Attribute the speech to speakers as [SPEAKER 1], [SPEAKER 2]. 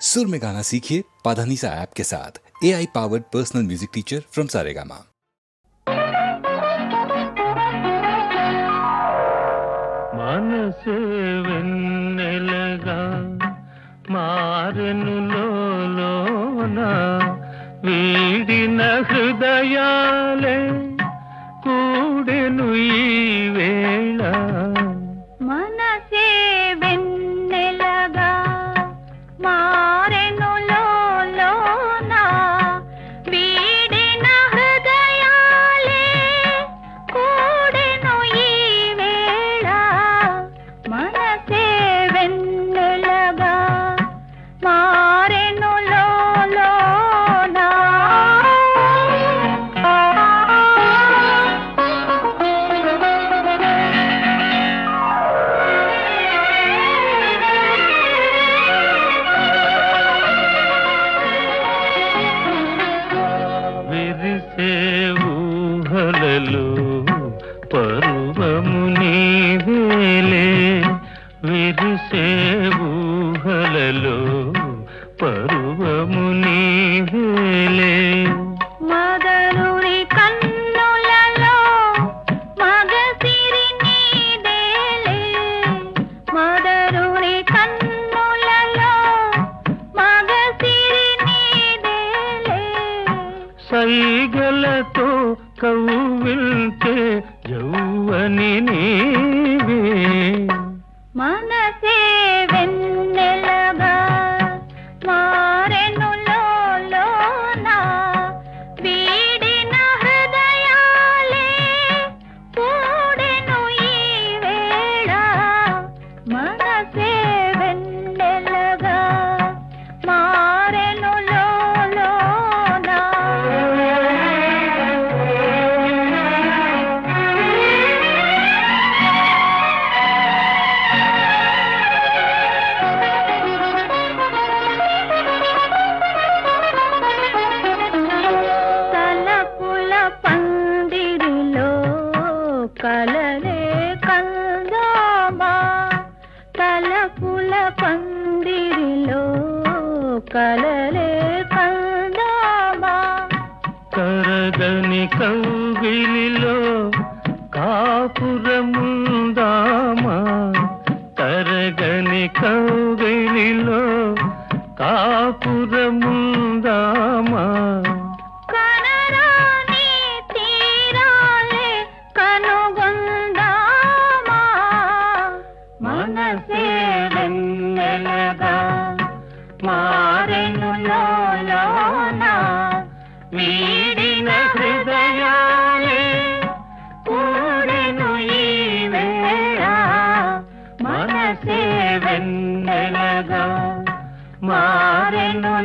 [SPEAKER 1] सुर में गाना सीखिए पाधानीसा ऐप के साथ A I powered personal music teacher from Saregama
[SPEAKER 2] మనసు వెన్నెలగా మారెను లోన వీడిన హృదయాలే సైగలతో యౌవని నీవే
[SPEAKER 3] మనసే కలలే కందామా
[SPEAKER 2] కరగని కౌగిలిలో కాపురముందామా. కరగని కౌగిలిలో
[SPEAKER 3] కాపు వెన్నెలగా మారెను